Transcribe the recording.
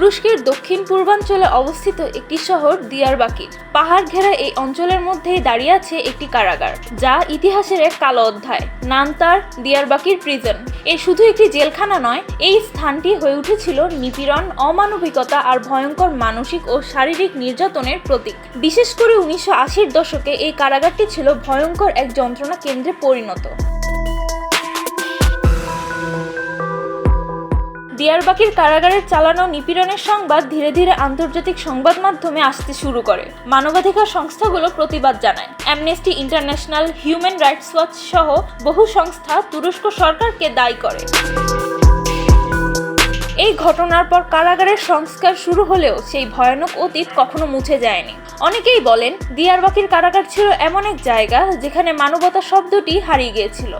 তুরস্কের দক্ষিণ পূর্বাঞ্চলে অবস্থিত একটি শহর দিয়ারবাকির পাহাড় ঘেরা এই অঞ্চলের মধ্যেই দাঁড়িয়ে আছে একটি কারাগার, যা ইতিহাসের এক কালো অধ্যায়, নান্তার দিয়ারবাকির প্রিজন এ শুধু একটি জেলখানা নয়, এই স্থানটি হয়ে উঠেছিল নিপীড়ন, অমানবিকতা আর ভয়ঙ্কর মানসিক ও শারীরিক নির্যাতনের প্রতীক। বিশেষ করে উনিশশো দশকে এই কারাগারটি ছিল ভয়ঙ্কর এক যন্ত্রণা কেন্দ্রে পরিণত। দিয়ারবাকির কারাগারের চালানো নিপীড়নের সংবাদ ধীরে ধীরে আন্তর্জাতিক সংবাদ মাধ্যমে আসতে শুরু করে। মানবাধিকার সংস্থাগুলো প্রতিবাদ জানায়। Amnesty International Human Rights Watch সহ বহু সংস্থা তুরস্ক সরকারকে দায়ী করে। এই ঘটনার পর কারাগারের সংস্কার শুরু হলেও সেই ভয়ানক অতীত কখনো মুছে যায়নি। অনেকেই বলেন, দিয়ারবাকির কারাগার ছিল এমন এক জায়গা যেখানে মানবতা শব্দটি হারিয়ে গিয়েছিল।